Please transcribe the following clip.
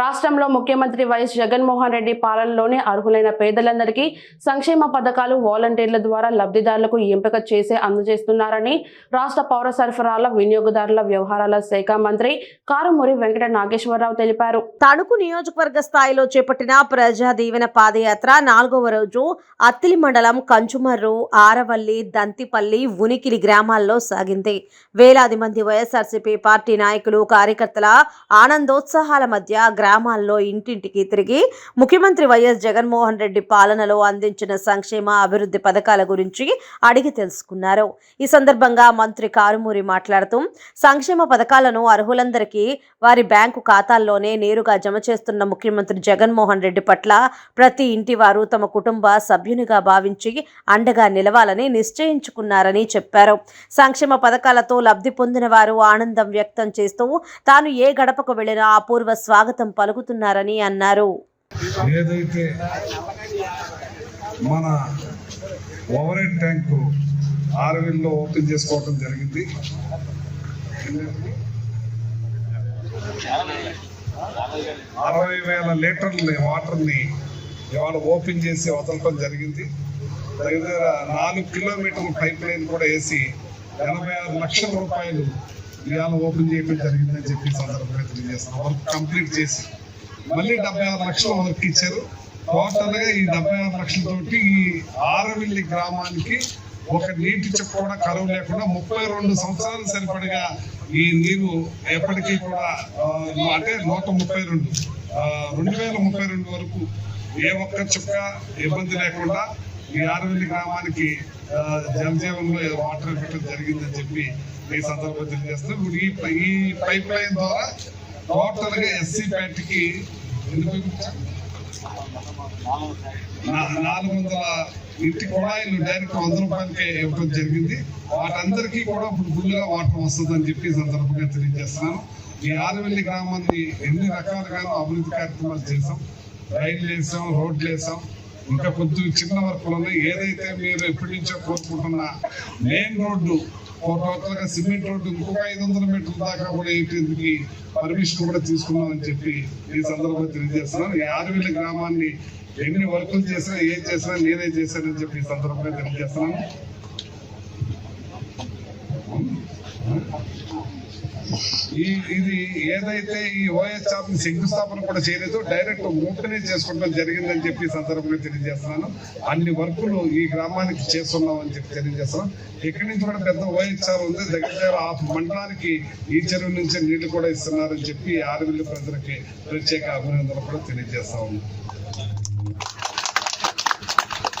రాష్ట్రంలో ముఖ్యమంత్రి వైఎస్ జగన్మోహన్ రెడ్డి పాలనలోనే అర్హులైన పేదలందరికీ సంక్షేమ పథకాలు వాలంటీర్ల ద్వారా లబ్ధిదారులకు ఎంపిక చేసి అందజేస్తున్నారని రాష్ట్ర పౌర సరఫరాల వినియోగదారుల వ్యవహారాల శాఖ మంత్రి కారుమూరి వెంకట నాగేశ్వరరావు తెలిపారు. తణుకు నియోజకవర్గ స్థాయిలో చేపట్టిన ప్రజా దీవెన పాదయాత్ర నాలుగవ రోజు అత్తిలి మండలం కంచుమర్రు ఆరవల్లి దంతిపల్లి ఉనికిలి గ్రామాల్లో సాగింది. వేలాది మంది వైఎస్ఆర్సీపీ పార్టీ నాయకులు కార్యకర్తల ఆనందోత్సాహాల మధ్య గ్రామాల్లో ఇంటింటికి తిరిగి ముఖ్యమంత్రి వైఎస్ జగన్మోహన్ రెడ్డి పాలనలో అందించిన సంక్షేమ అభివృద్ధి పథకాల గురించి అడిగి తెలుసుకున్నారు. ఈ సందర్భంగా మంత్రి కారుమూరి మాట్లాడుతూ సంక్షేమ పథకాలను అర్హులందరికీ వారి బ్యాంకు ఖాతాల్లోనే నేరుగా జమ చేస్తున్న ముఖ్యమంత్రి జగన్మోహన్ రెడ్డి పట్ల ప్రతి ఇంటి వారు తమ కుటుంబ సభ్యునిగా భావించి అండగా నిలవాలని నిశ్చయించుకున్నారని చెప్పారు. సంక్షేమ పథకాలతో లబ్ధి పొందిన వారు ఆనందం వ్యక్తం చేస్తూ తాను ఏ గడపకు వెళ్ళినా అపూర్వ స్వాగతం పలుకుతున్నారని అన్నారు. ఏదైతే మన ఓవరెడ్ ట్యాంకు ఆర్వెల్లో ఓపెన్ చేసుకోవటం జరిగింది అరవై వేల లీటర్ల వాటర్ని ఇవాళ ఓపెన్ చేసి వదలటం జరిగింది. దగ్గర దగ్గర నాలుగు కిలోమీటర్ల పైప్ లైన్ కూడా వేసి ఎనభై ఆరు లక్షల రూపాయలు ఇవాళ ఓపెన్ చేయడం జరిగిందని చెప్పి సందర్భంగా తెలియజేస్తున్నాం. వర్క్ కంప్లీట్ చేసి మళ్ళీ డెబ్బై ఆరు లక్షల వర్క్ ఇచ్చారు. టోటల్గా ఈ డెబ్బై ఆరు లక్షలతోటి ఈ ఆరవిల్లి గ్రామానికి ఒక నీటి చెప్పు కూడా కరువు లేకుండా ముప్పై రెండు సంవత్సరాలు సరిపడగా ఈ నీరు ఎప్పటికీ కూడా అంటే నూట ముప్పై రెండు రెండు వేల ముప్పై రెండు వరకు ఏ ఒక్క చుక్క ఇబ్బంది లేకుండా ఈ ఆరవెల్లి గ్రామానికి ఆ, వాటర్ పెట్టడం జరిగిందని చెప్పి ఈ సందర్భంగా తెలియజేస్తాం ఇప్పుడు ఈ పై- ఈ పైప్ లైన్ ద్వారా టోటల్గా ఎస్సీ ప్యాట్కి నాలుగు వందల ఇంటి కుళాయిలు డైరెక్ట్ వంద రూపాయలకే ఇవ్వడం జరిగింది. వాటందరికీ కూడా ఇప్పుడు ఫుల్గా వాటర్ వస్తుందని చెప్పి సందర్భంగా తెలియజేస్తున్నాను. ఈ ఆరువెల్లి గ్రామాన్ని ఎన్ని రకాలుగానో అభివృద్ధి కార్యక్రమాలు చేసాం రైళ్ళు వేసాం రోడ్లు వేసాం. ఇంకా కొంచెం చిన్న వర్కులు ఉన్నాయి. ఏదైతే మీరు ఎప్పటి నుంచో కోరుకుంటున్నా మెయిన్ రోడ్డు ఒక సిమెంట్ రోడ్డు ఇంకొక ఐదు వందల మీటర్ల దాకా కూడా వేయటానికి పర్మిషన్ కూడా తీసుకున్నామని చెప్పి ఈ సందర్భంగా తెలియజేస్తున్నాను. ఈ గ్రామాన్ని ఎన్ని వర్కులు చేసినా ఏం చేసినా నేనే చేశానని చెప్పి ఈ సందర్భంగా తెలియజేస్తున్నాను. ఈ ఇది ఏదైతే ఈ ఓఎస్ఆర్ శంకుస్థాపన కూడా చేయలేదు డైరెక్ట్ ఓపెనే చేసుకోవడం జరిగిందని చెప్పి సందర్భంగా తెలియజేస్తున్నాను. అన్ని వర్కులు ఈ గ్రామానికి చేస్తున్నాం అని చెప్పి తెలియజేస్తున్నాం ఇక్కడి నుంచి కూడా పెద్ద ఓఎస్ఆర్ ఉంది. దగ్గర దగ్గర ఆ మండలానికి ఈ చెరువు నుంచి నీళ్ళు కూడా ఇస్తున్నారని చెప్పి ఆరువిల్లు ప్రజలకి ప్రత్యేక అభినందనలు కూడా తెలియజేస్తా ఉన్నాం.